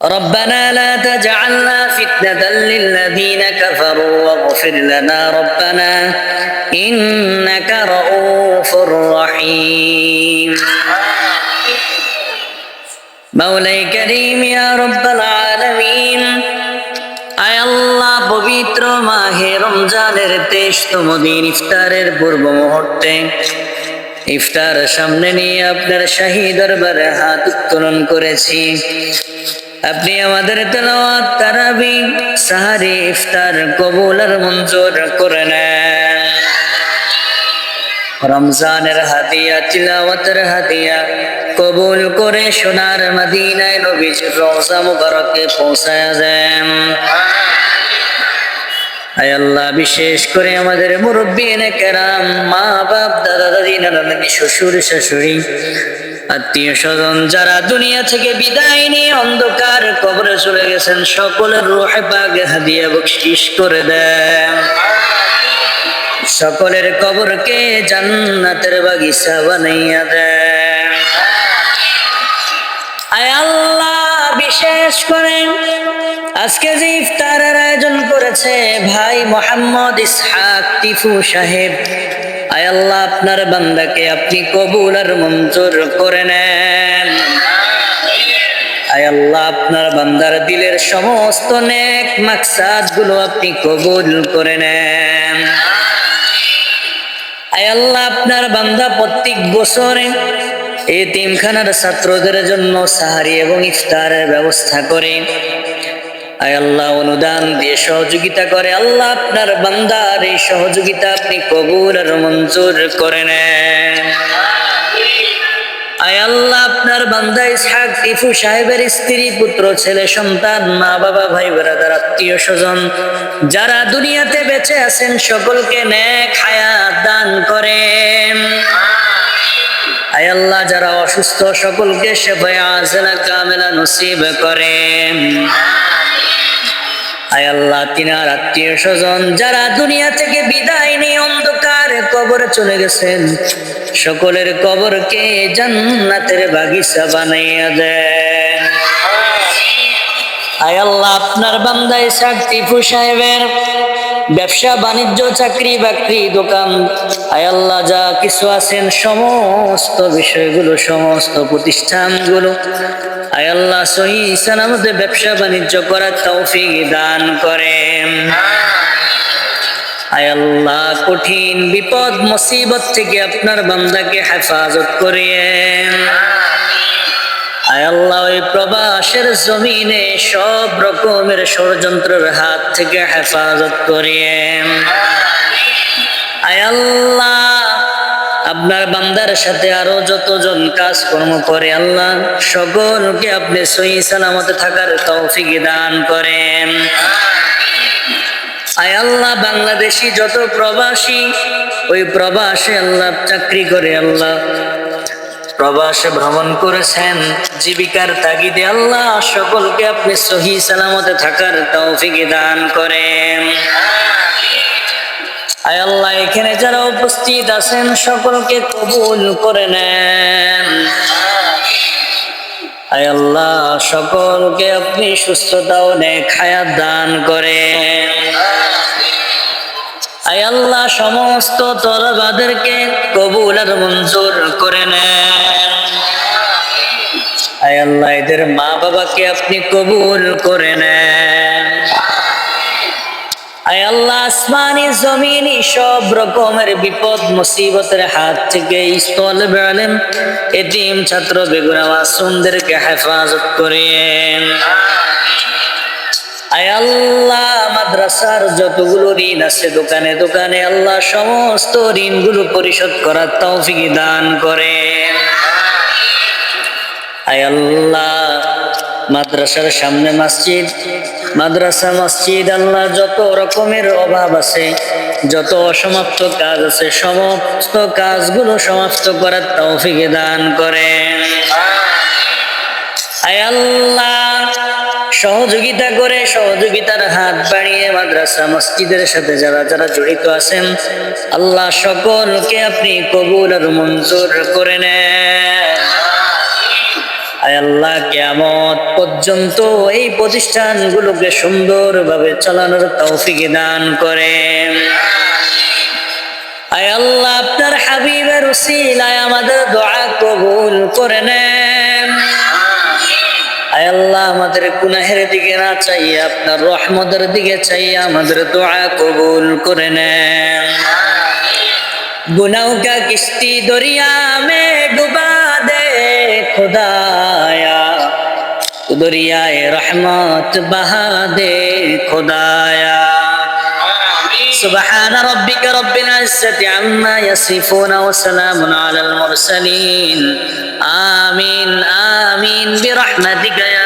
ربنا لا تجعلنا فتنة للذين كفروا واغفر لنا ربنا إنك رؤوف رحيم مولاي كريم يا رب العالمين আয় আল্লাহ পবিত্র মাহে রমজানের তেইশতম দিন ইফতারের পূর্ব মুহূর্তে ইফতার সামনে নিয়ে আপনার শাহী দরবারে হাত উত্তোলন করেছি আপনি আমাদের তারাবি, সাহারি, ইফতার, কবুল আর মঞ্জুর করে নেন। রমজানের হাতিয়া তিলাওয়াতের হাতিয়া কবুল করে সোনার মদিনায় নবীজির রওজা মুবারকে পৌঁছায় দেন। আয় আল্লাহ, বিশেষ করে আমাদের মুরব্বী এনে কেরাম মা বাপ দাদা দাদি নানা নানি শ্বশুর শাশুড়ি আত্মীয় স্বজন যারা দুনিয়া থেকে বিদায় নিয়ে অন্ধকার কবরে চলে গেছেন, সকলের রোহে পাগে হাদিয়া বকশিস করে দেন। সকলের কবরকে জান্নাতের বাগিচা বানাইয়া দেন। আয় আল্লাহ, বিশেষ করে আজকে যে ইফতারের আয়োজন করেছে ভাই মোহাম্মদ ইসহাক টিফু সাহেব। আল্লাহ, আপনার বান্দাকে আপনি কবুল আর মঞ্জুর করে নেন। আল্লাহ, আপনার বান্দার দিলের সমস্ত নেক মাকসাদগুলো আপনি কবুল করে নেন। আল্লাহ, আপনার বান্দা প্রত্যেক বছরে এই তিমখানার ছাত্রদের জন্য সাহারি এবং ইফতারের ব্যবস্থা করে। আল্লাহ অনুদান দিয়ে সহযোগিতা করে। আল্লাহ আপনার বান্দার এই সহযোগিতা আপনি কবুল আর মঞ্জুর করে নেন। আয় আল্লাহ আপনার বান্দা ইসহাক টিফু সাহেবের স্ত্রী, পুত্র, ছেলে, সন্তান, মা, বাবা, ভাই বেড়াদার আত্মীয়, স্বজন, যারা দুনিয়াতে বেঁচে আছেন, সকলকে নেক হায়াত দান করেন। আয় আল্লাহ যারা অসুস্থ, সকলকে শেফায় আজলা কামেলা নসিব করেন। আয় আল্লাহ তিনার আত্মীয় স্বজন যারা দুনিয়া থেকে বিদায় নিয়ে অন্ধকার কবরে চলে গেছেন সকলের কবরকে জান্নাতের বাগিচা বানাইয়া দেন। আয় আল্লাহ আপনার বান্দায় সাকতিফু সাহেবের ব্যবসা, বাণিজ্য, চাকরি, বাকরি, দোকান। আয় আল্লাহ, যা কিছু আছেন, সমস্ত বিষয়গুলো, সমস্ত প্রতিষ্ঠানগুলো। আয় আল্লাহ, সহি সালামতে ব্যবসা, বাণিজ্য করার তৌফিক দান করেন। আয় আল্লাহ, কঠিন বিপদ, মুসিবত থেকে আপনার বান্দাকে হেফাজত করিয়েন আল্লাহ, ওই প্রবাসের জমিনে সব রকমের ষড়যন্ত্রের হাত থেকে হেফাজত করিয়েন আয় আল্লাহ, আপনার বান্দার সাথে আরও যতজন কাজকর্ম করে, আল্লাহ সকলকে আপনি সহি সালামতে থাকার তৌফিক দান করেন। আয় আল্লাহ, বাংলাদেশি যত প্রবাসী, ওই প্রবাসে আল্লাহ চাকরি করে, আল্লাহ প্রবাসে ভ্রমণ করেছেন, জীবিকার তাগিদে আল্লাহ সকলকে আপনি সহি সালামতে থাকার তৌফিক দান করেন। আয় আল্লাহ, এখানে যারা উপস্থিত আছেন, সকলকে কবুল করে নেন। আয় আল্লাহ, সকলকে আপনি সুস্থতা ও নেক দান করেন। আয় আল্লাহ, সমস্ত তরবাদেরকে কবুল আর মঞ্জুর করে নেন আয় আল্লাহ, এদের মা বাবাকে আপনি কবুল করে নেন আয় আল্লাহ, আসমানি, জমিনি সব রকমের বিপদ, মুসিবতের হাত থেকে স্থল বেড়ালেন। এটিম ছাত্র, বেগুনা মাসুমদেরকে হেফাজত করেন আয় আল্লাহ মাদ্রাসার যতগুলো ঋণ আছে দোকানে দোকানে আল্লাহ সমস্ত ঋণগুলো পরিশোধ করার তৌফিক দান করেন। আয় আল্লাহ, মাদ্রাসার সামনে মসজিদ, মাদ্রাসা মসজিদ, আল্লাহ যত রকমের অভাব আছে, যত অসমাপ্ত কাজ আছে, সমস্ত কাজগুলো সমাপ্ত করার তৌফিক দান করেন। আয় আল্লাহ সহযোগিতা করে সহযোগিতার হাত বাড়িয়ে মাদ্রাসা, মসজিদের সাথে যারা যারা জড়িত আছেন, আল্লাহ সকলকে আপনি কবুল আর মঞ্জুর করে আল্লাহ, কেয়ামত পর্যন্ত এই প্রতিষ্ঠানগুলোকে সুন্দরভাবে চালানোর তৌফিক দান করেন। আয় আল্লাহ, আপনার হাবিবের উসিলায় আমাদের দোয়া কবুল করে নেন। আল্লাহ আমাদের কুনাহের দিকে না চাই আপনার রহমতের দিকে চাই আমাদের দোয়া কবুল করে নেন। গুনাউকা কিস্তি দরিয়া মে ডুবা দে খোদায়া। দরিয়ায় রহমত বাহা দে খোদায়া। سبحان ربك رب العزة عما يصفون وسلام على المرسلين آمين آمين برحمتك يا